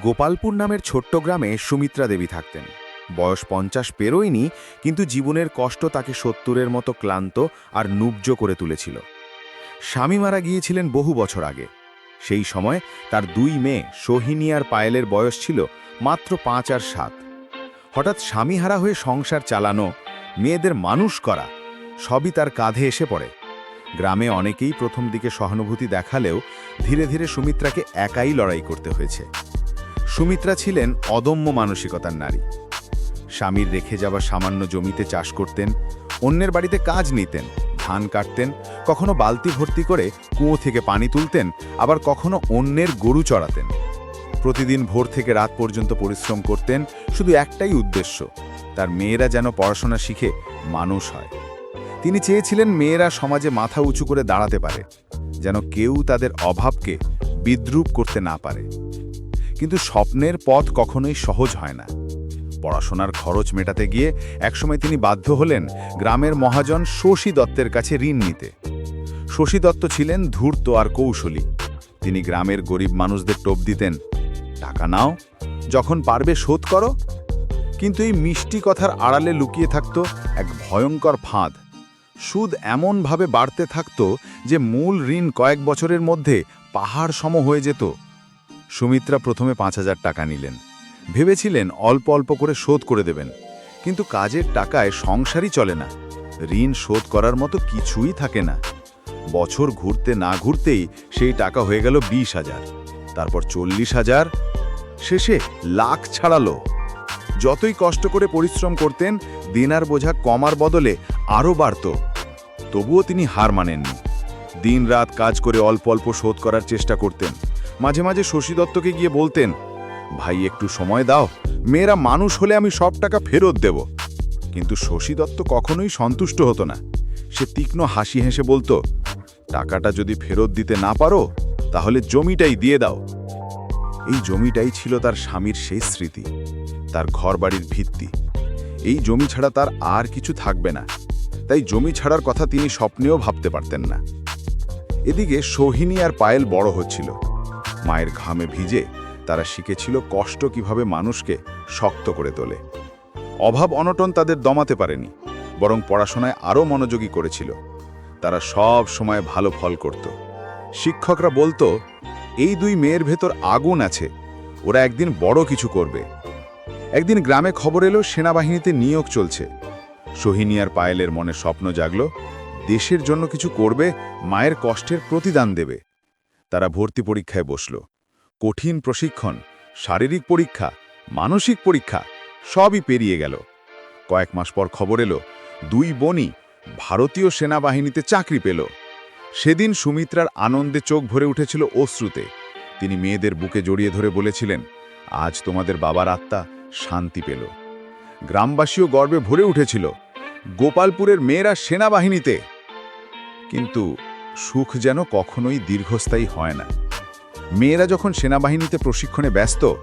গোপালপুর নামের ছোট্ট গ্রামে সুমিত্রা দেবী থাকতেন। বয়স পঞ্চাশ পেরোয়নি, কিন্তু জীবনের কষ্ট তাকে সত্তরের মতো ক্লান্ত আর নুব্জ করে তুলেছিল। স্বামী মারা গিয়েছিলেন বহু বছর আগে। সেই সময় তার দুই মেয়ে সোহিনী আর পায়েলের বয়স ছিল মাত্র পাঁচ আর সাত। হঠাৎ স্বামীহারা হয়ে সংসার চালানো, মেয়েদের মানুষ করা, সবই তার কাঁধে এসে পড়ে। গ্রামে অনেকেই প্রথম দিকে সহানুভূতি দেখালেও ধীরে ধীরে সুমিত্রাকে একাই লড়াই করতে হয়েছে। সুমিত্রা ছিলেন অদম্য মানসিকতার নারী। স্বামীর রেখে যাওয়া সামান্য জমিতে চাষ করতেন, অন্যের বাড়িতে কাজ নিতেন, ধান কাটতেন, কখনো বালতি ভর্তি করে কুয়ো থেকে পানি তুলতেন, আবার কখনো অন্যের গরু চড়াতেন। প্রতিদিন ভোর থেকে রাত পর্যন্ত পরিশ্রম করতেন, শুধু একটাই উদ্দেশ্য, তার মেয়েরা যেন পড়াশোনা শিখে মানুষ হয়। তিনি চেয়েছিলেন মেয়েরা সমাজে মাথা উঁচু করে দাঁড়াতে পারে, যেন কেউ তাদের অভাবকে বিদ্রুপ করতে না পারে। কিন্তু স্বপ্নের পথ কখনোই সহজ হয় না। পড়াশোনার খরচ মেটাতে গিয়ে একসময় তিনি বাধ্য হলেন গ্রামের মহাজন শশী দত্তের কাছে ঋণ নিতে। শশী দত্ত ছিলেন ধূর্ত আর কৌশলী। তিনি গ্রামের গরিব মানুষদের টোপ দিতেন, টাকা নাও, যখন পারবে শোধ করো। কিন্তু এই মিষ্টি কথার আড়ালে লুকিয়ে থাকত এক ভয়ঙ্কর ফাঁদ। সুদ এমনভাবে বাড়তে থাকত যে মূল ঋণ কয়েক বছরের মধ্যে পাহাড় সম হয়ে যেত। সুমিত্রা প্রথমে পাঁচ হাজার টাকা নিলেন। ভেবেছিলেন অল্প অল্প করে শোধ করে দেবেন। কিন্তু কাজের টাকায় সংসারই চলে না। ঋণ শোধ করার মতো কিছুই থাকে না। বছর ঘুরতে না ঘুরতেই সেই টাকা হয়ে গেল বিশ হাজার। তারপর চল্লিশ হাজার। শেষে লাখ ছাড়ালো। যতই কষ্ট করে পরিশ্রম করতেন, দিনার বোঝা কমার বদলে আরও বাড়ত। তবুও তিনি হার মানেননি। দিনরাত কাজ করে অল্প অল্প শোধ করার চেষ্টা করতেন। মাঝে মাঝে শশী দত্তকে গিয়ে বলতেন, ভাই, একটু সময় দাও। মেয়েরা মানুষ হলে আমি সব টাকা ফেরত দেব। কিন্তু শশী দত্ত কখনোই সন্তুষ্ট হতো না। সে তীক্ষ্ণ হাসি হেসে বলতো, টাকাটা যদি ফেরত দিতে না পারো, তাহলে জমিটাই দিয়ে দাও। এই জমিটাই ছিল তার স্বামীর শেষ স্মৃতি, তার ঘরবাড়ির ভিত্তি। এই জমি ছাড়া তার আর কিছু থাকবে না। তাই জমি ছাড়ার কথা তিনি স্বপ্নেও ভাবতে পারতেন না। এদিকে সোহিনী আর পায়েল বড় হচ্ছিল। মায়ের ঘামে ভিজে তারা শিখেছিল কষ্ট কীভাবে মানুষকে শক্ত করে তোলে। অভাব অনটন তাদের দমাতে পারেনি, বরং পড়াশোনায় আরও মনোযোগী করেছিল। তারা সব সময় ভালো ফল করত। শিক্ষকরা বলতো, এই দুই মেয়ের ভেতর আগুন আছে, ওরা একদিন বড় কিছু করবে। একদিন গ্রামে খবর এলো, সেনাবাহিনীতে নিয়োগ চলছে। সোহিনী আর পায়েলের মনে স্বপ্ন জাগল, দেশের জন্য কিছু করবে, মায়ের কষ্টের প্রতিদান দেবে। তারা ভর্তি পরীক্ষায় বসল। কঠিন প্রশিক্ষণ, শারীরিক পরীক্ষা, মানসিক পরীক্ষা, সবই পেরিয়ে গেল। কয়েক মাস পর খবর এলো, দুই বোনই ভারতীয় সেনাবাহিনীতে চাকরি পেল। সেদিন সুমিত্রার আনন্দে চোখ ভরে উঠেছিল অশ্রুতে। তিনি মেয়েদের বুকে জড়িয়ে ধরে বলেছিলেন, আজ তোমাদের বাবার আত্মা শান্তি পেল। গ্রামবাসীও গর্বে ভরে উঠেছিল, গোপালপুরের মেয়েরা সেনাবাহিনীতে। কিন্তু সুখ যেন কখনোই দীর্ঘস্থায়ী হয় না। মেয়েরা যখন সেনাবাহিনীতে প্রশিক্ষণে ব্যস্ত,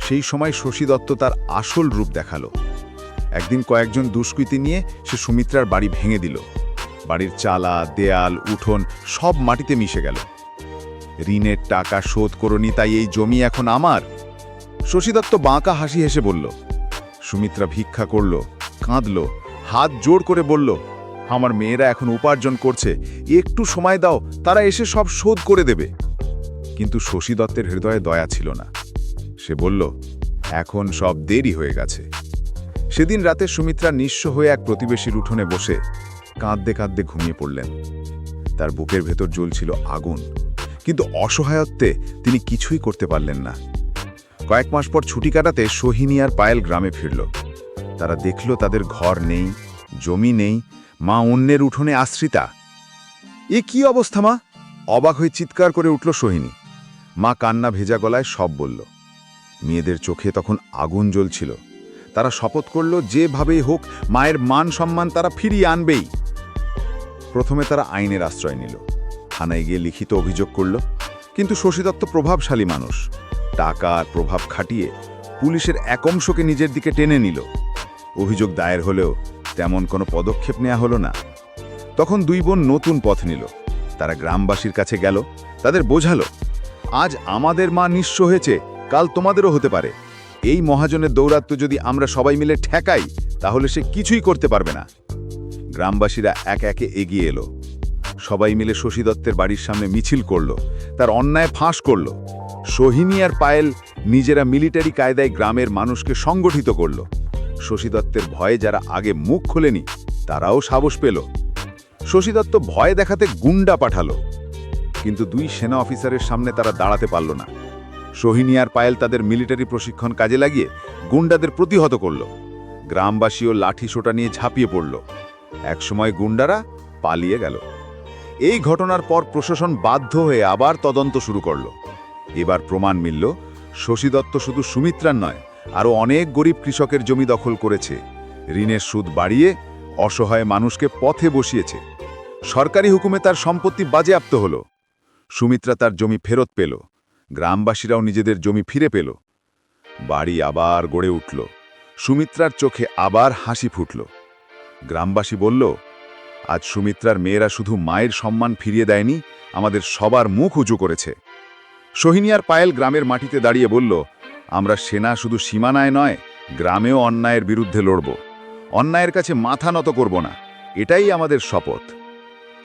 সেই সময় শশী দত্ত তার আসল রূপ দেখাল। একদিন কয়েকজন দুষ্কৃতী নিয়ে সে সুমিত্রার বাড়ি ভেঙে দিল। বাড়ির চালা, দেয়াল, উঠোন সব মাটিতে মিশে গেল। ঋণের টাকা শোধ করনি, তাই এই জমি এখন আমার। শশী দত্ত বাঁকা হাসি হেসে বলল। সুমিত্রা ভিক্ষা করল, কাঁদল, হাত জোর করে বলল আমার মেয়েরা এখন উপার্জন করছে। একটু সময় দাও, তারা এসে সব শোধ করে দেবে। কিন্তু শশী দত্তের হৃদয়ে দয়া ছিল না। সে বলল, এখন সব দেরি হয়ে গেছে। সেদিন রাতে সুমিত্রা নিঃস্ব হয়ে এক প্রতিবেশীর উঠোনে বসে কাঁদতে কাঁদতে ঘুমিয়ে পড়লেন। তার বুকের ভেতর জ্বলছিল আগুন। কিন্তু অসহায়ত্বে তিনি কিছুই করতে পারলেন না। কয়েক মাস পর ছুটি কাটাতে সোহিনী আর পায়েল গ্রামে ফিরল। তারা দেখল তাদের ঘর নেই, জমি নেই মা অন্যের উঠোনে আশ্রিতা। এ কি অবস্থা, মা? অবাক হয়ে চিৎকার করে উঠল সোহিনী। মা কান্না ভেজা গলায় সব বলল। মেয়েদের চোখে তখন আগুন জ্বলছিল। তারা শপথ করল, যেভাবেই হোক, মায়ের মান সম্মান তারা ফিরিয়ে আনবেই। প্রথমে তারা আইনের আশ্রয় নিল। থানায় গিয়ে লিখিত অভিযোগ করল, কিন্তু শশী দত্ত প্রভাবশালী মানুষ। টাকা আর প্রভাব খাটিয়ে পুলিশের এক অংশকে নিজের দিকে টেনে নিল। অভিযোগ দায়ের হলেও তেমন কোনো পদক্ষেপ নেওয়া হলো না। তখন দুই বোন নতুন পথ নিল। তারা গ্রামবাসীর কাছে গেল, তাদের বোঝালো, আজ আমাদের মা নিঃস্ব হয়েছে, কাল তোমাদেরও হতে পারে। এই মহাজনের দৌরাত্ম যদি আমরা সবাই মিলে ঠেকাই, তাহলে সে কিছুই করতে পারবে না। গ্রামবাসীরা এক একে এগিয়ে এলো। সবাই মিলে শশী দত্তের বাড়ির সামনে মিছিল করল, তার অন্যায় ফাঁস করল। সোহিনী আর পায়েল নিজেরা মিলিটারি কায়দায় গ্রামের মানুষকে সংগঠিত করল। শশী দত্তের ভয়ে যারা আগে মুখ খোলেনি, তারাও সাহস পেল। শশী দত্ত ভয় দেখাতে গুন্ডা পাঠালো। কিন্তু দুই সেনা অফিসারের সামনে তারা দাঁড়াতে পারল না। সোহিনী আর পায়েল তাদের মিলিটারি প্রশিক্ষণ কাজে লাগিয়ে গুন্ডাদের প্রতিহত করল। গ্রামবাসীও লাঠি সোটা নিয়ে ঝাঁপিয়ে পড়ল। একসময় গুন্ডারা পালিয়ে গেল। এই ঘটনার পর প্রশাসন বাধ্য হয়ে আবার তদন্ত শুরু করল। এবার প্রমাণ মিলল, শশী দত্ত শুধু সুমিত্রার নয় আরও অনেক গরিব কৃষকের জমি দখল করেছে। ঋণের সুদ বাড়িয়ে অসহায় মানুষকে পথে বসিয়েছে। সরকারি হুকুমে তার সম্পত্তি বাজেয়াপ্ত হল। সুমিত্রা তার জমি ফেরত পেল। গ্রামবাসীরাও নিজেদের জমি ফিরে পেল। বাড়ি আবার গড়ে উঠল। সুমিত্রার চোখে আবার হাসি ফুটল। গ্রামবাসী বলল, আজ সুমিত্রার মেয়েরা শুধু মায়ের সম্মান ফিরিয়ে দেয়নি, আমাদের সবার মুখ উঁচু করেছে। সোহিনী আর পায়েল গ্রামের মাটিতে দাঁড়িয়ে বলল আমরা সেনা শুধু সীমানায় নয়, গ্রামেও অন্যায়ের বিরুদ্ধে লড়ব। অন্যায়ের কাছে মাথা নত করব না, এটাই আমাদের শপথ।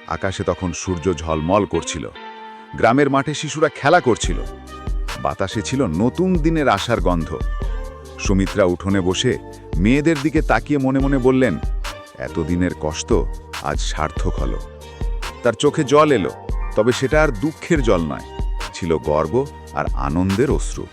আকাশে তখন সূর্য ঝলমল করছিল। গ্রামের মাঠে শিশুরা খেলা করছিল। বাতাসে ছিল নতুন দিনের আশার গন্ধ। সুমিত্রা উঠোনে বসে মেয়েদের দিকে তাকিয়ে মনে মনে বললেন, এতদিনের কষ্ট আজ সার্থক হলো। তার চোখে জল এলো, তবে সেটা আর দুঃখের জল নয়, ছিল গর্ব আর আনন্দের অশ্রু।